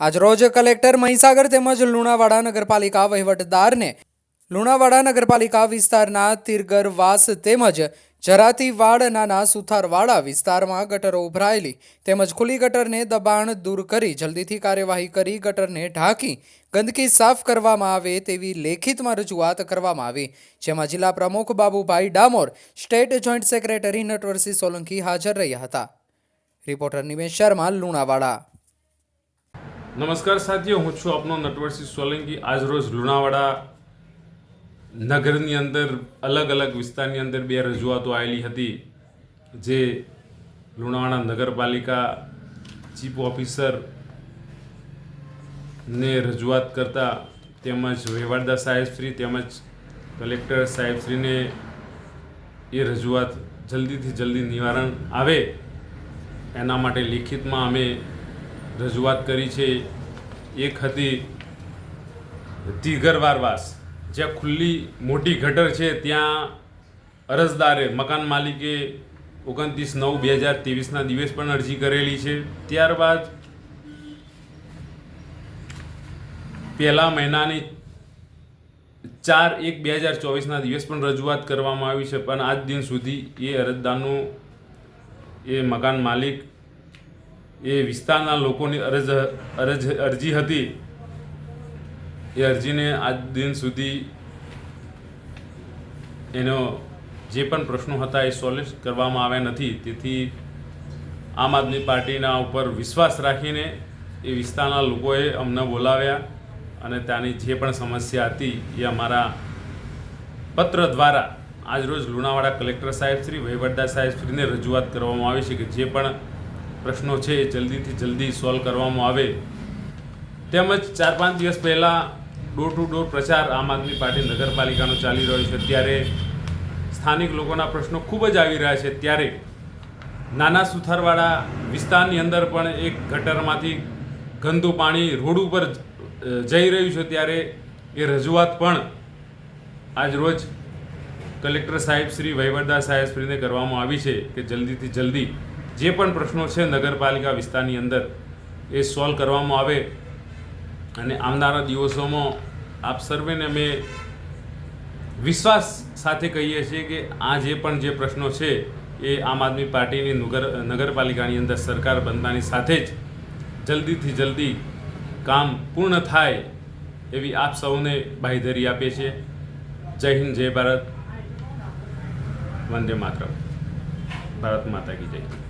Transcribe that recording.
આજરોજ કલેક્ટર મહીસાગર તેમજ લુણાવાડા નગરપાલિકા વહીવટદારને લુણાવાડા નગરપાલિકા વિસ્તારના તિરગરવાસ તેમજ જરાતીવાડ નાના સુથારવાડા વિસ્તારમાં ગટરો ઉભરાયેલી તેમજ ખુલ્લી ગટરને દબાણ દૂર કરી જલ્દીથી કાર્યવાહી કરી ગટરને ઢાંકી ગંદકી સાફ કરવામાં આવે તેવી લેખિતમાં રજૂઆત કરવામાં આવી. જેમાં જિલ્લા પ્રમુખ Babubhai Damor, state joint secretary Natwarsinh Solanki હાજર રહ્યા હતા. રિપોર્ટર નિમેશ શર્મા, લુણાવાડા. નમસ્કાર સાથીઓ, હું છું આપનો નટવરસિંહ સોલંકી. આજરોજ લુણાવાડા નગરની અંદર, અલગ અલગ વિસ્તારની અંદર બે રજૂઆતો આવેલી હતી, જે લુણાવાડા નગરપાલિકા ચીફ ઓફિસર ને રજૂઆત કરતા તેમજ વહીવટદાર સાહેબશ્રી તેમજ કલેક્ટર સાહેબશ્રીને એ રજૂઆત જલ્દીથી જલ્દી નિવારણ આવે. એના માટે લિખિતમાં અમે રજૂઆત કરી છે, એક હતી તિઘરવારવાસ જ્યાં ખુલ્લી મોટી ગટર છે, ત્યાં અરજદારે, મકાન માલિકે ઓગણત્રીસ નવ બે હજાર ત્રેવીસના દિવસ પણ અરજી કરેલી છે. ત્યારબાદ પહેલા મહિનાની ચાર એક બે હજાર ચોવીસના દિવસ પણ રજૂઆત કરવામાં આવી છે, પણ આજ દિન સુધી એ અરજદારનું એ મકાન માલિક એ વિસ્તારના લોકોની અરજ અરજ અરજી હતી. એ અરજીને આજ દિન સુધી એનો જે પણ પ્રશ્નો હતા એ સોલ્વ કરવામાં આવ્યા નથી. તેથી આમ આદમી પાર્ટીના ઉપર વિશ્વાસ રાખીને એ વિસ્તારના લોકોએ અમને બોલાવ્યા અને ત્યાંની જે પણ સમસ્યા હતી એ અમારા પત્ર દ્વારા આજરોજ લુણાવાડા કલેક્ટર સાહેબ શ્રી વહીવટદાર સાહેબ શ્રીને રજૂઆત કરવામાં આવી છે કે જે પણ પ્રશ્નો છે એ જલ્દીથી જલ્દી સોલ્વ કરવામાં આવે. તેમજ ચાર પાંચ દિવસ પહેલાં ડોર ટુ ડોર પ્રચાર આમ આદમી પાર્ટી નગરપાલિકાનો ચાલી રહ્યો છે. ત્યારે સ્થાનિક લોકોના પ્રશ્નો ખૂબ જ આવી રહ્યા છે. ત્યારે નાના સુથારવાળા વિસ્તારની અંદર પણ એક ગટરમાંથી ગંદુ પાણી રોડ ઉપર જઈ રહ્યું છે. ત્યારે એ રજૂઆત પણ આજ રોજ કલેક્ટર સાહેબ શ્રી વહીવટદાર સાહેબ શ્રીને કરવામાં આવી છે કે જલ્દીથી જલ્દી જે પણ પ્રશ્નો છે નગરપાલિકા વિસ્તારની અંદર એ સોલ્વ કરવામાં આવે. અને આવનારા દિવસોમાં આપ સર્વેને અમે વિશ્વાસ સાથે કહીએ છીએ કે આ જે પણ જે પ્રશ્નો છે એ આમ આદમી પાર્ટીની નગર, નગરપાલિકાની અંદર સરકાર બનતાની સાથે જ જલ્દીથી જલ્દી કામ પૂર્ણ થાય એવી આપ સૌને બાંહેધરી આપીએ છીએ. જય હિન્દ, જય ભારત. વંદે માતરમ. ભારત માતા કી જય.